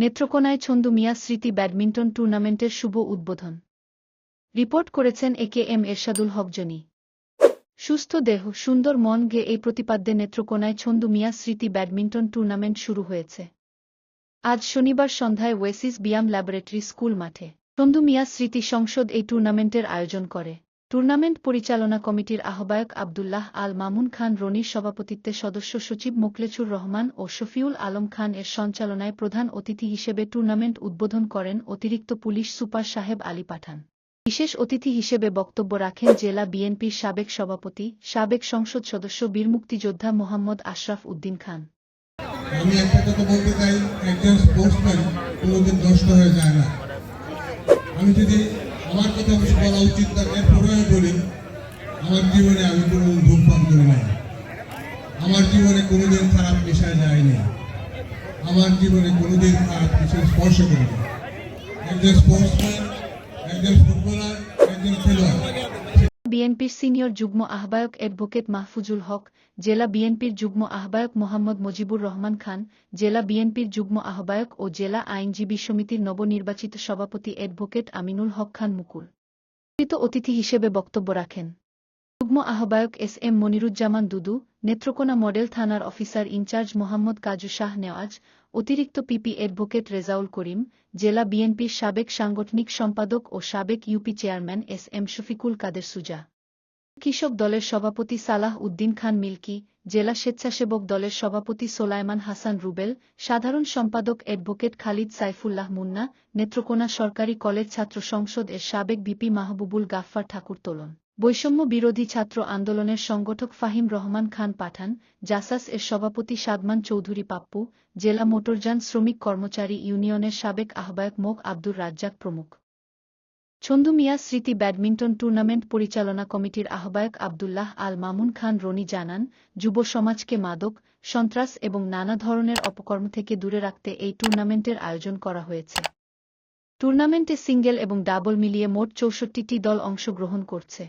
নেত্রকোনায় ছন্দু মিয়া স্মৃতি ব্যাডমিন্টন টুর্নামেন্টের শুভ উদ্বোধন। রিপোর্ট করেছেন A K M Ershadul Haque Jony. সুস্থ দেহ, সুন্দর মন গে এই প্রতিপাদ্যে নেত্রকোনায় ছন্দু মিয়া স্মৃতি ব্যাডমিন্টন টুর্নামেন্ট শুরু হয়েছে। আজ শনিবার সন্ধ্যায় ওয়েসিস বিয়াম ল্যাবরেটরি স্কুল মাঠে। ছন্দু মিয়া স্মৃতি সংসদ এই টুর্নামেন্টের আয়োজন করে। টুর্নামেন্ট পরিচালনা কমিটির আহ্বায়ক আবদুল্লাহ আল মামুন খান রনির সভাপতিত্বে সদস্য সচিব মোকলেছুর রহমান ও শফিউল আলম খান এর সঞ্চালনায় প্রধান অতিথি হিসেবে টুর্নামেন্ট উদ্বোধন করেন অতিরিক্ত পুলিশ সুপার সাহেব আলী পাঠান। বিশেষ অতিথি হিসেবে বক্তব্য রাখেন জেলা বিএনপির সাবেক সভাপতি, সাবেক সংসদ সদস্য বীর মুক্তিযোদ্ধা মোহাম্মদ আশরাফ উদ্দিন খান। আমি একটা কথা বলতে চাই, একজন স্পোর্টসম্যান কোনোদিন নষ্ট হয়ে যায় না। আমি যদি আমার কথা বলা উচিত না এরপরে বলি, আমার জীবনে আমি কোনো ধূমপান করি নাই। আমার জীবনে কোনোদিন খারাপ নেশায় যায়নি আমার জীবনে কোনোদিন খারাপ কিছু স্পর্শ করিনি একজন স্পোর্টসম্যান একজন ফুটবলার একজন খেলোয়াড়। বিএনপির সিনিয়র যুগ্ম আহ্বায়ক অ্যাডভোকেট মাহফুজুল হক, জেলা বিএনপির যুগ্ম আহ্বায়ক মোহাম্মদ মুজিবুর রহমান খান, জেলা বিএনপির যুগ্ম আহ্বায়ক ও জেলা আইনজীবী সমিতির নবনির্বাচিত সভাপতি অ্যাডভোকেট আমিনুল হক খান মুকুল। অতিথি হিসেবে বক্তব্য রাখেন। যুগ্ম আহ্বায়ক S M Moniruzzaman Dudu, Netrokona model থানার অফিসার ইনচার্জ মোহাম্মদ কাজু শাহ নেওয়াজ অতিরিক্ত পিপি অ্যাডভোকেট রেজাউল করিম, জেলা বিএনপির সাবেক সাংগঠনিক সম্পাদক ও সাবেক UP chairman S M Shafiqul Kader Suja. কৃষক দলের সভাপতি সালাহ উদ্দিন খান মিল্কি, জেলা স্বেচ্ছাসেবক দলের সভাপতি সোলাইমান হাসান রুবেল, সাধারণ সম্পাদক অ্যাডভোকেট খালিদ সাইফুল্লাহ মুন্না, নেত্রকোনা সরকারি কলেজ ছাত্র সংসদ এর সাবেক বিপি মাহবুবুল গাফফার ঠাকুর তোলন। বৈষম্য বিরোধী ছাত্র আন্দোলনের সংগঠক ফাহিম রহমান খান পাঠান, জাসাস এর সভাপতি সাদমান চৌধুরী পাপ্পু, জেলা মোটরযান শ্রমিক কর্মচারী ইউনিয়নের সাবেক আহ্বায়ক মোক আব্দুর রাজ্জাক প্রমুখ। ছন্দু মিয়া স্মৃতি ব্যাডমিন্টন টুর্নামেন্ট পরিচালনা কমিটির আহ্বায়ক আবদুল্লাহ আল মামুন খান রনি জানান, যুব সমাজকে মাদক, সন্ত্রাস এবং নানা ধরনের অপকর্ম থেকে দূরে রাখতে এই টুর্নামেন্টের আয়োজন করা হয়েছে। টুর্নামেন্টে সিঙ্গেল এবং ডাবল মিলিয়ে মোট চৌষট্টিটি দল অংশগ্রহণ করছে।